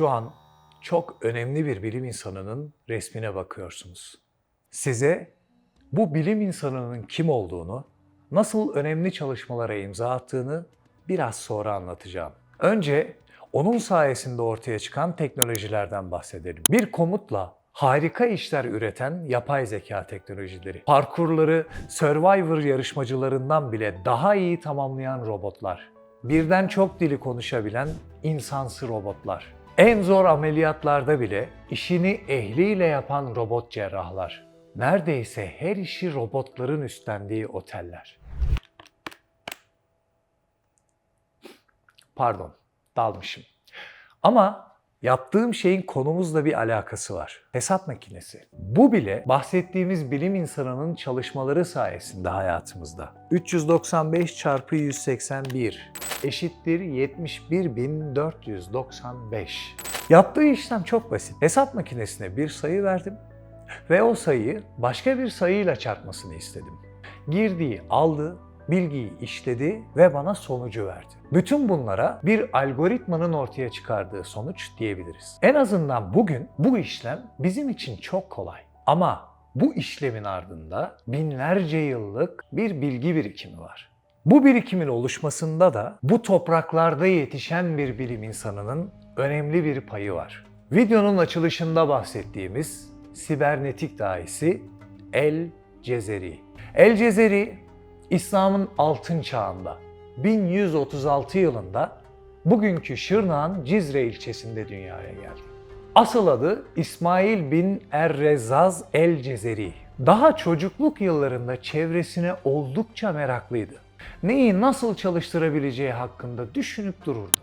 Şu an çok önemli bir bilim insanının resmine bakıyorsunuz. Size bu bilim insanının kim olduğunu, nasıl önemli çalışmalara imza attığını biraz sonra anlatacağım. Önce onun sayesinde ortaya çıkan teknolojilerden bahsedelim. Bir komutla harika işler üreten yapay zeka teknolojileri, parkurları Survivor yarışmacılarından bile daha iyi tamamlayan robotlar, birden çok dili konuşabilen insansı robotlar, en zor ameliyatlarda bile işini ehliyle yapan robot cerrahlar, neredeyse her işi robotların üstlendiği oteller. Pardon, dalmışım. Ama yaptığım şeyin konumuzla bir alakası var. Hesap makinesi. Bu bile bahsettiğimiz bilim insanının çalışmaları sayesinde hayatımızda. 395 çarpı 181 eşittir 71495. Yaptığı işlem çok basit. Hesap makinesine bir sayı verdim ve o sayıyı başka bir sayıyla çarpmasını istedim. Girdiği aldı, bilgiyi işledi ve bana sonucu verdi. Bütün bunlara bir algoritmanın ortaya çıkardığı sonuç diyebiliriz. En azından bugün bu işlem bizim için çok kolay. Ama bu işlemin ardında binlerce yıllık bir bilgi birikimi var. Bu birikimin oluşmasında da bu topraklarda yetişen bir bilim insanının önemli bir payı var. Videonun açılışında bahsettiğimiz sibernetik dahisi El Cezeri. El Cezeri İslam'ın altın çağında 1136 yılında bugünkü Şırnak'ın Cizre ilçesinde dünyaya geldi. Asıl adı İsmail bin Errezaz el Cezeri. Daha çocukluk yıllarında çevresine oldukça meraklıydı. Neyi nasıl çalıştırabileceği hakkında düşünüp dururdu.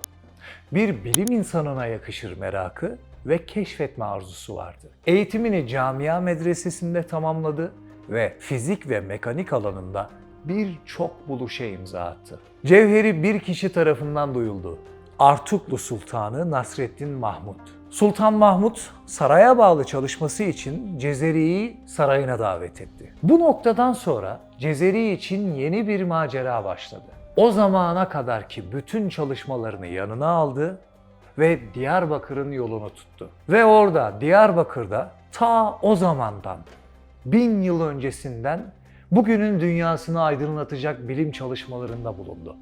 Bir bilim insanına yakışır merakı ve keşfetme arzusu vardı. Eğitimini camia medresesinde tamamladı ve fizik ve mekanik alanında birçok buluşa imza attı. Cevheri bir kişi tarafından duyuldu. Artuklu Sultanı Nasreddin Mahmut. Sultan Mahmut saraya bağlı çalışması için Cezeri'yi sarayına davet etti. Bu noktadan sonra Cezeri için yeni bir macera başladı. O zamana kadarki bütün çalışmalarını yanına aldı ve Diyarbakır'ın yolunu tuttu. Ve orada Diyarbakır'da ta o zamandan bin yıl öncesinden bugünün dünyasını aydınlatacak bilim çalışmalarında bulundu.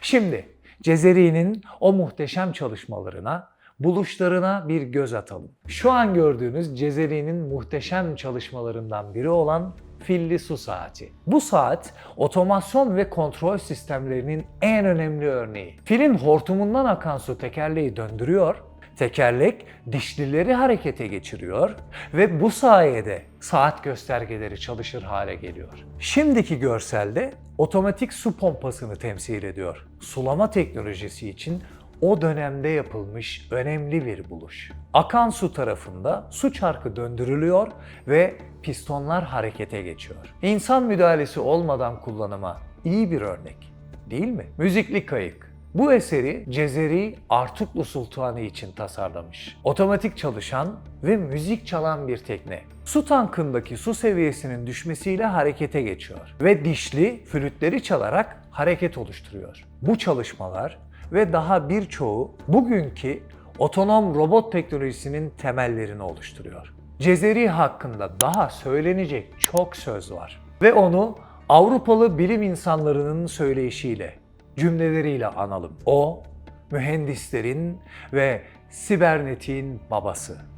Şimdi Cezeri'nin o muhteşem çalışmalarına, buluşlarına bir göz atalım. Şu an gördüğünüz Cezeri'nin muhteşem çalışmalarından biri olan filli su saati. Bu saat otomasyon ve kontrol sistemlerinin en önemli örneği. Filin hortumundan akan su tekerleği döndürüyor Tekerlek dişlileri harekete geçiriyor ve bu sayede saat göstergeleri çalışır hale geliyor. Şimdiki görselde otomatik su pompasını temsil ediyor. Sulama teknolojisi için o dönemde yapılmış önemli bir buluş. Akan su tarafında su çarkı döndürülüyor ve pistonlar harekete geçiyor. İnsan müdahalesi olmadan kullanıma iyi bir örnek, değil mi? Müzikli kayık, bu eseri Cezeri Artuklu Sultanı için tasarlamış. Otomatik çalışan ve müzik çalan bir tekne. Su tankındaki su seviyesinin düşmesiyle harekete geçiyor ve dişli flütleri çalarak hareket oluşturuyor. Bu çalışmalar ve daha birçoğu bugünkü otonom robot teknolojisinin temellerini oluşturuyor. Cezeri hakkında daha söylenecek çok söz var ve onu Avrupalı bilim insanlarının söyleyişiyle cümleleriyle analım. O, mühendislerin ve sibernetiğin babası.